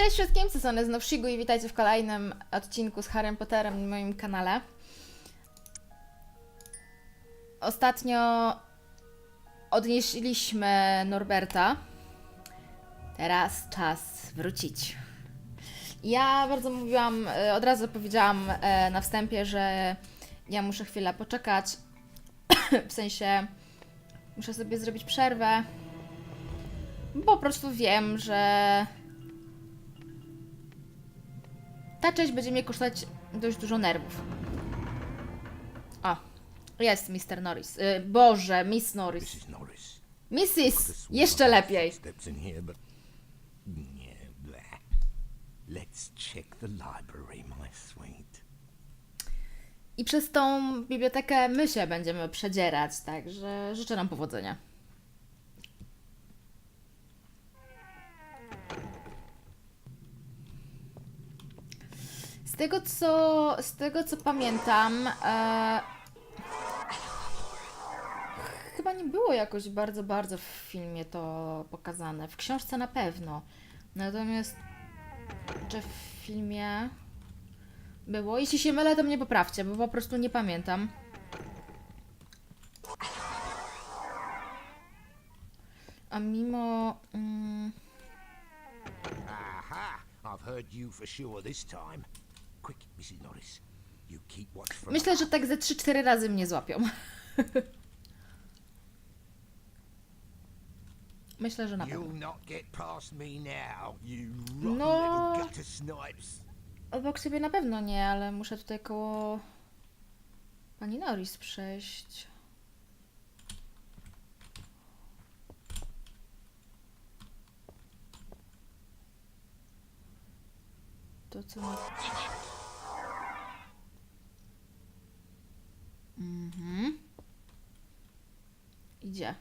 Cześć wszystkim, to są znów Shigu i witajcie w kolejnym odcinku z Harrym Potterem na moim kanale. Ostatnio odnieśliśmy Norberta. Teraz czas wrócić. Ja bardzo mówiłam, e, od razu powiedziałam e, na wstępie, że ja muszę chwilę poczekać. w sensie muszę sobie zrobić przerwę. Bo po prostu wiem, że ta część będzie mnie kosztować dość dużo nerwów. O, jest Mr. Norris. Y, Boże, Miss Norris. Mrs. Jeszcze lepiej. I przez tą bibliotekę my się będziemy przedzierać, także życzę nam powodzenia. Tego co, z tego co pamiętam, e, chyba nie było jakoś bardzo, bardzo w filmie to pokazane. W książce na pewno. Natomiast czy w filmie było? Jeśli się mylę, to mnie poprawcie, bo po prostu nie pamiętam. A mimo... Mm, Aha! I've heard you for sure this time. Myślę, że tak ze 3-4 razy mnie złapią. myślę, że na pewno. No. Obok siebie na pewno nie, ale muszę tutaj koło pani Norris przejść. To co ma... Mhm. Idzie.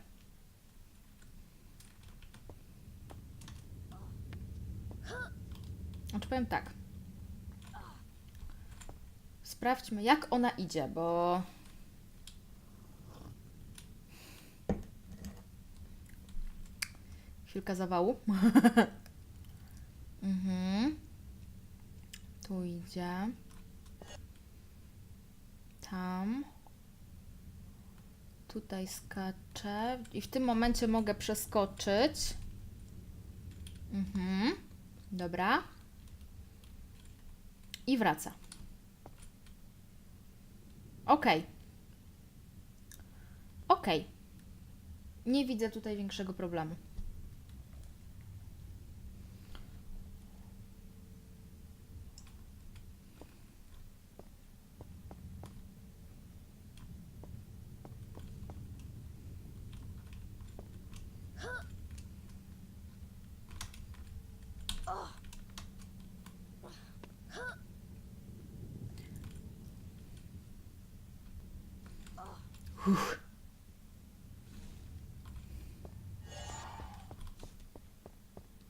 Znaczy powiem tak. Sprawdźmy, jak ona idzie, bo. Chwilka zawału. mhm. Tu idzie. Tam. Tutaj skaczę. I w tym momencie mogę przeskoczyć. Mhm. Dobra. I wraca. Okej. Okej. Nie widzę tutaj większego problemu.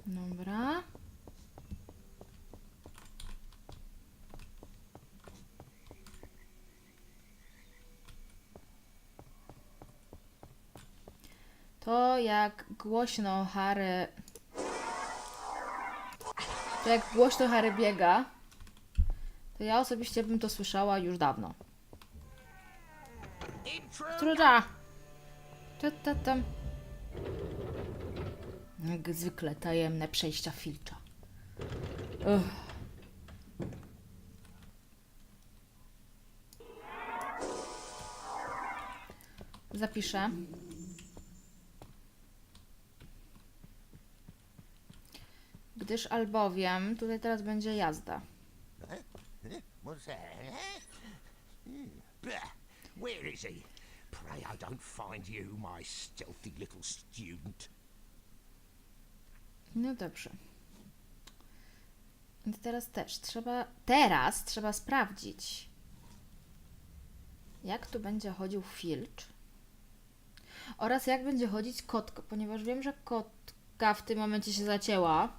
Dobra. To jak głośno Harry. To jak głośno Harry biega, to ja osobiście bym to słyszała już dawno. Truda! Tam. Jak zwykle tajemne przejścia filcza. Zapiszę. Gdyż albowiem tutaj teraz będzie jazda. Eh? Hmm, bleh. Where is he? Pray I don't find you, my stealthy little student. No dobrze. Więc teraz też trzeba. Teraz trzeba sprawdzić, jak tu będzie chodził Filcz oraz jak będzie chodzić kotka, ponieważ wiem, że kotka w tym momencie się zacięła.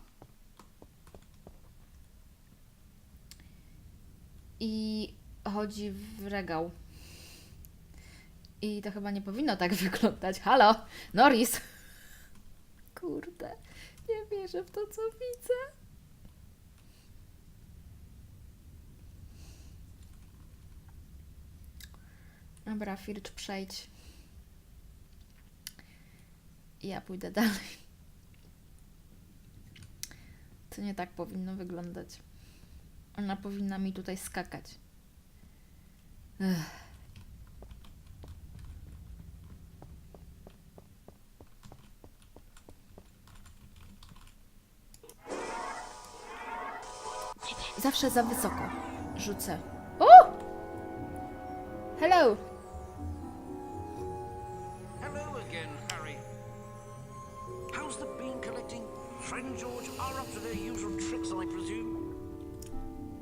I chodzi w regał. I to chyba nie powinno tak wyglądać. Halo, Norris! Kurde, nie wierzę w to, co widzę. Dobra, Fircz, przejdź. Ja pójdę dalej. To nie tak powinno wyglądać. Ona powinna mi tutaj skakać. Zawsze za wysoko. Rzucę. O! Hello! Hello again, Harry. How's the bean collecting? Fred and George are up to their usual tricks, I presume.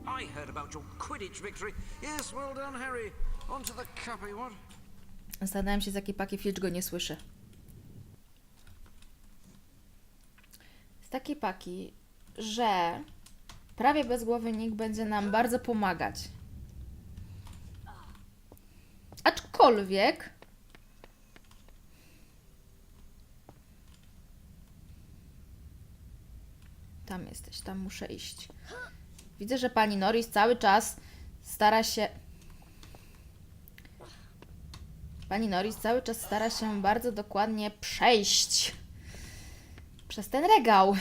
I heard about your Quidditch victory. Yes, well done, Harry. On to the cuppy, what? Zastanawiam się, z jakiej paki Filcz go nie słyszy. Z takiej paki, że prawie bezgłowy Nick będzie nam bardzo pomagać. Aczkolwiek... Tam jesteś, tam muszę iść. Widzę, że pani Norris cały czas stara się... Pani Norris cały czas stara się bardzo dokładnie przejść przez ten regał.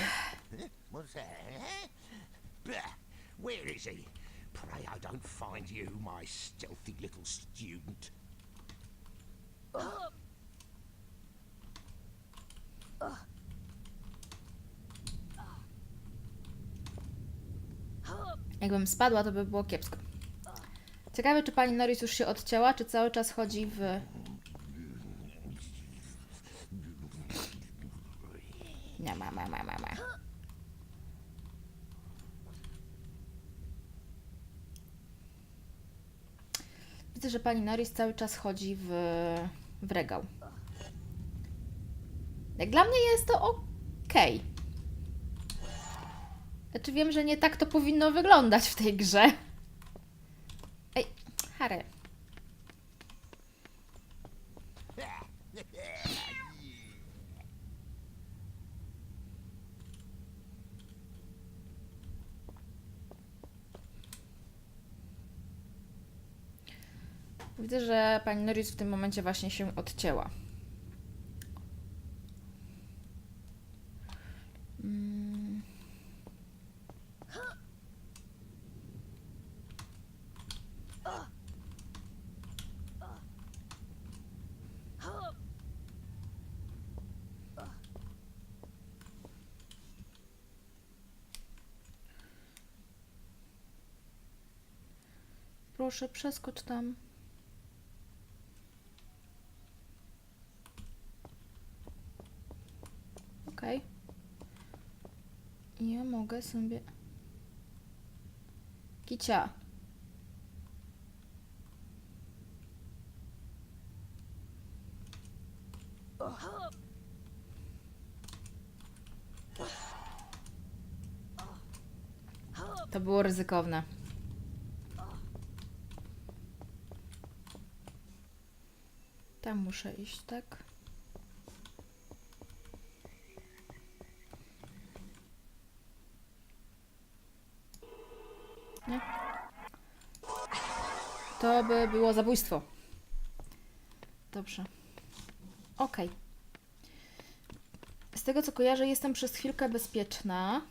Eh? Blah! Where is he? Pray I don't find you, my stealthy little student. Jakbym spadła, to by było kiepsko. Ciekawe, czy pani Norris już się odcięła, czy cały czas chodzi w... Nie, ma, ma, ma, ma, że pani Norris cały czas chodzi w, w regał. Jak dla mnie jest to okej. Znaczy wiem, że nie tak to powinno wyglądać w tej grze. Ej, Harry. Widzę, że pani Norris w tym momencie właśnie się odcięła. Proszę, przeskocz tam. Okej. Ja mogę sobie... Kicia. To było ryzykowne. Tam muszę iść, tak? Nie? To by było zabójstwo. Dobrze. Okej. Z tego co kojarzę, jestem przez chwilkę bezpieczna.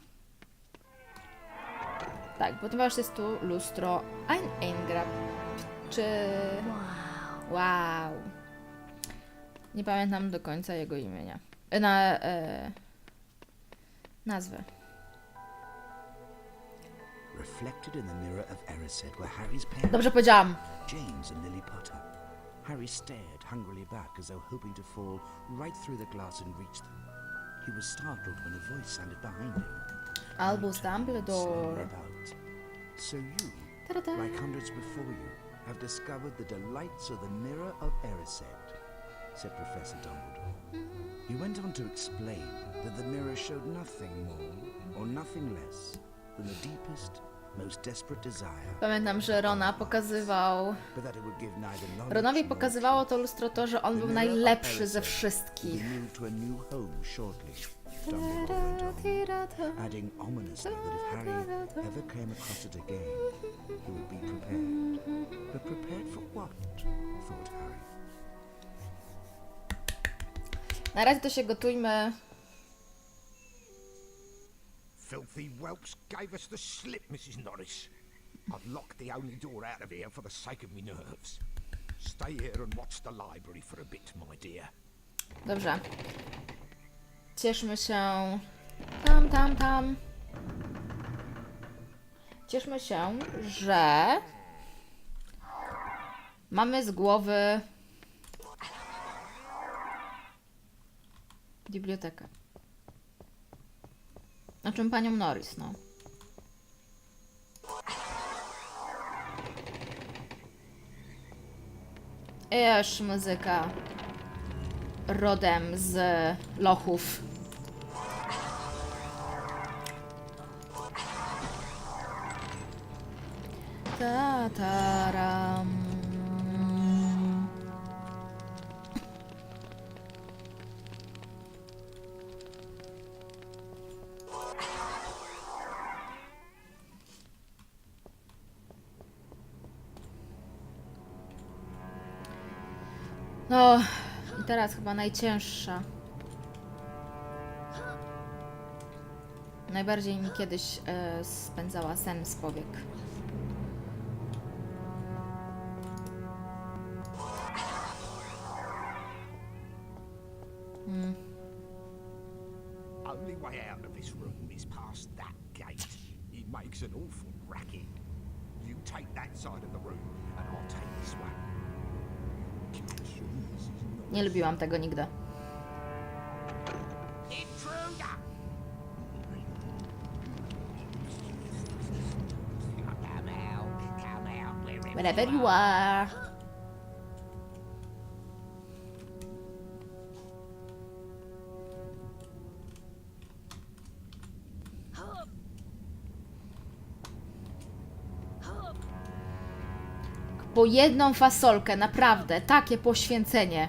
Tak, ponieważ jest tu lustro Ein Eingrab. Czy... Wow. Nie pamiętam do końca jego imienia. E, Na... E, nazwę. Reflected in the mirror of Erised were Harry's parents, Dobrze powiedziałam. James and Lily Potter. Harry stared hungrily back as though hoping to fall right through the glass and reach them. He was startled when a voice sounded behind him. Albus Dumbledore. So you, like hundreds before you, have discovered the delights of the mirror of Erised, said Professor Dumbledore. Mm-hmm. He went on to explain that the mirror showed nothing more or nothing less Pamiętam, że Rona pokazywał. Ronowi pokazywało to lustro to, że on był najlepszy ze wszystkich. will move to a new home shortly. Dumbledore went on, adding ominously that if Harry ever came across it again, he would be prepared. But prepared for what? thought Harry. Na razie to się gotujmy. Filthy whelps gave us the slip, Mrs. Norris. I've locked the only door out of here for the sake of me nerves. Stay here and watch the library for a bit, my dear. Dobrze. Cieszmy się. Tam, tam, tam. Cieszmy się, że mamy z głowy bibliotekę. Na czym panią Norris, no. Esz, muzyka rodem z lochów. Ta-taram. No, teraz chyba najcięższa. Najbardziej mi kiedyś e, spędzała sen z powiek. Only way out of this room is past that gate. It makes an awful racket. You take that side of the room, and I'll take this one. Nie lubiłam tego nigdy. Wherever you are. Po jedną fasolkę, naprawdę, takie poświęcenie.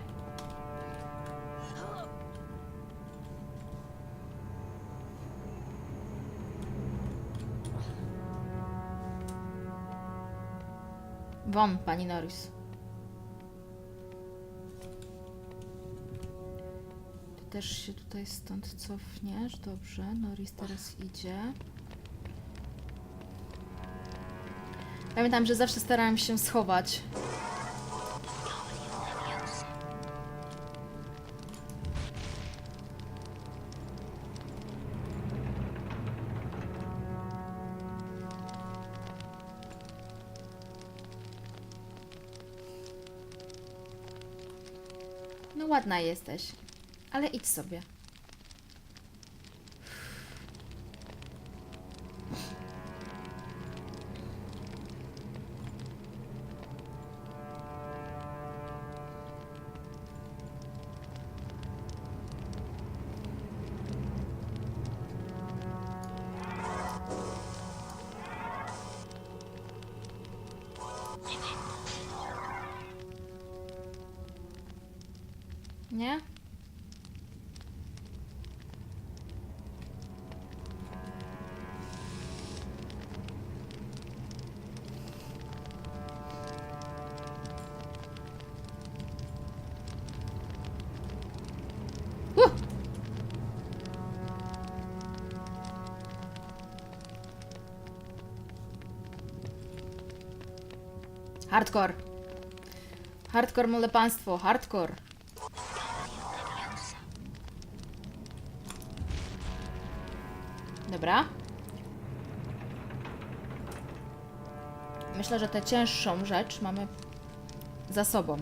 Won, pani Norris. Ty też się tutaj stąd cofniesz. Dobrze, Norris teraz idzie. Pamiętam, że zawsze starałam się schować. No ładna jesteś, ale idź sobie. Nie? Hardcore. Hardcore, mole państwo, hardcore. Myślę, że tę cięższą rzecz mamy za sobą.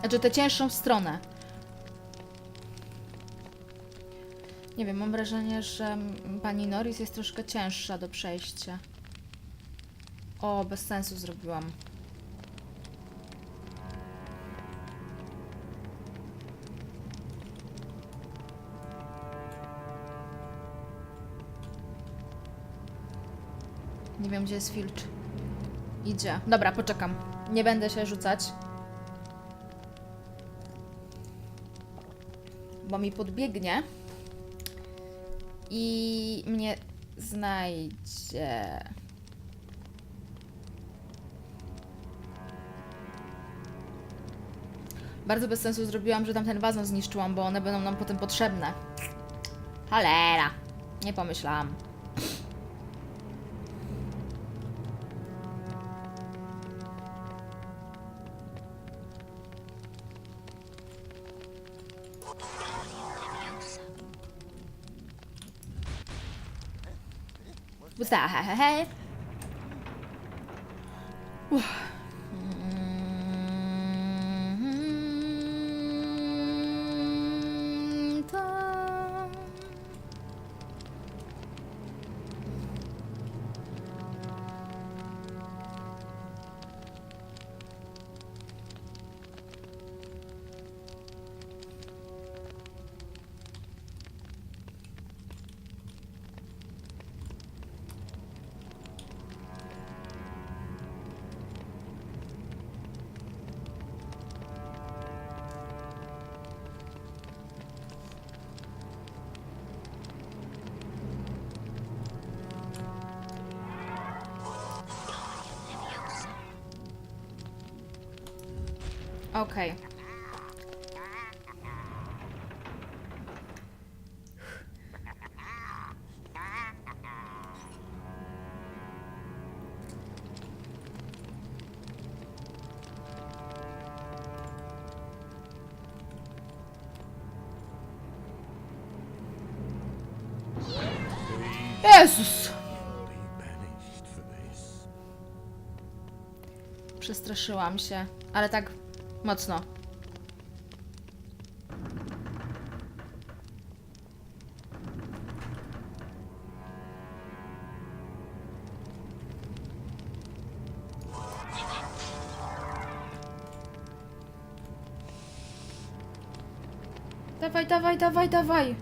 Znaczy tę cięższą stronę. Nie wiem, mam wrażenie, że pani Norris jest troszkę cięższa do przejścia. O, bez sensu zrobiłam. Gdzie jest Filcz. Idzie. Dobra, poczekam. Nie będę się rzucać. bo mi podbiegnie i mnie znajdzie. Bardzo bez sensu zrobiłam, że tam ten wazon zniszczyłam, bo one będą nam potem potrzebne. Cholera! Nie pomyślałam. What's that? Hey, hey, hey. Mm, Okej. Jezus! For this. Przestraszyłam się, ale tak mocno. Dawaj, dawaj, dawaj, dawaj!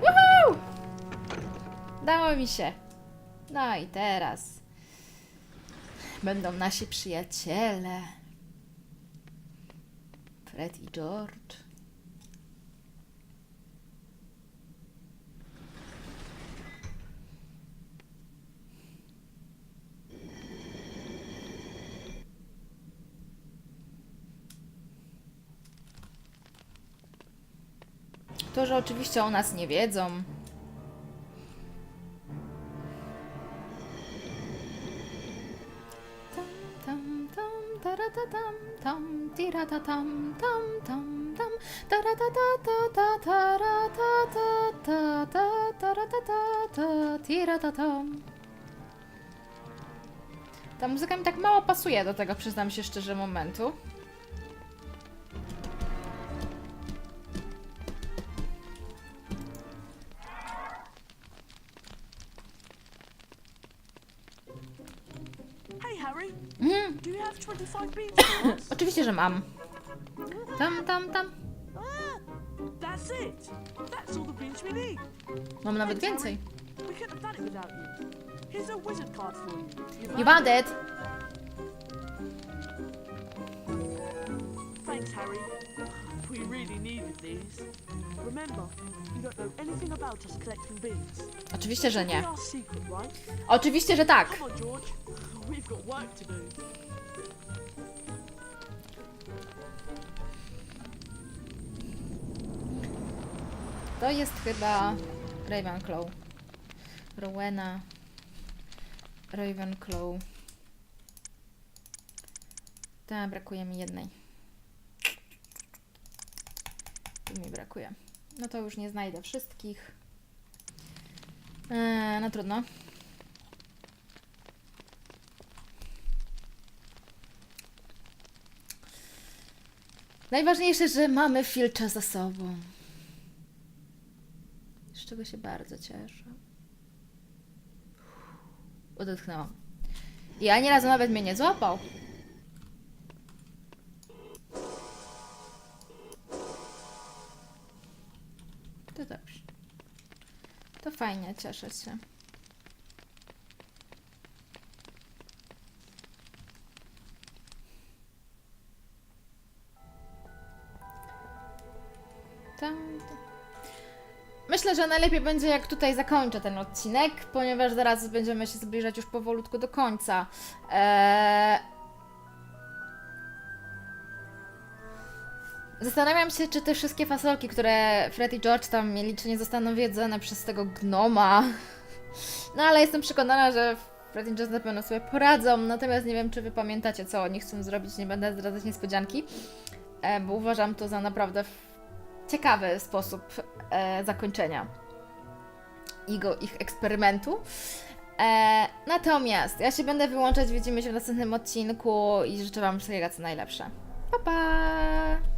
Woohoo! Dało mi się. No i teraz będą nasi przyjaciele. Fred i George. To, że oczywiście o nas nie wiedzą. Tam, tam, tam, tam, taratatata, taratatata, taratatata, tiratatam. Ta muzyka mi tak mało pasuje do tego, przyznam się szczerze, momentu. Hey Harry, Mhm, do you have 25 beans? Oczywiście, że mam. Tam, tam, tam. Mam nawet więcej. You. Want it? Thanks, Harry. We really needed these. Remember, you don't know anything about us collecting beans. Oczywiście, że nie. Oczywiście, że tak. Come on, George. We've got work to do. To jest chyba Ravenclaw. Rowena. Ravenclaw. Tak, brakuje mi jednej. Tu mi brakuje. No to już nie znajdę wszystkich. Eee, no trudno. Najważniejsze, że mamy filcza za sobą. Z czego się bardzo cieszę. Odetchnęłam. I ani razu nawet mnie nie złapał. To dobrze. To fajnie, cieszę się. tam. Myślę, że najlepiej będzie, jak tutaj zakończę ten odcinek, ponieważ zaraz będziemy się zbliżać już powolutku do końca. Eee... Zastanawiam się, czy te wszystkie fasolki, które Fred i George tam mieli, czy nie zostaną jedzone przez tego gnoma. No ale jestem przekonana, że Fred i George na pewno sobie poradzą, natomiast nie wiem, czy wy pamiętacie, co oni chcą zrobić, nie będę zdradzać niespodzianki, e, bo uważam to za naprawdę ciekawy sposób e, zakończenia jego, ich eksperymentu. E, natomiast ja się będę wyłączać, widzimy się w następnym odcinku i życzę Wam wszystkiego co najlepsze. Pa, pa!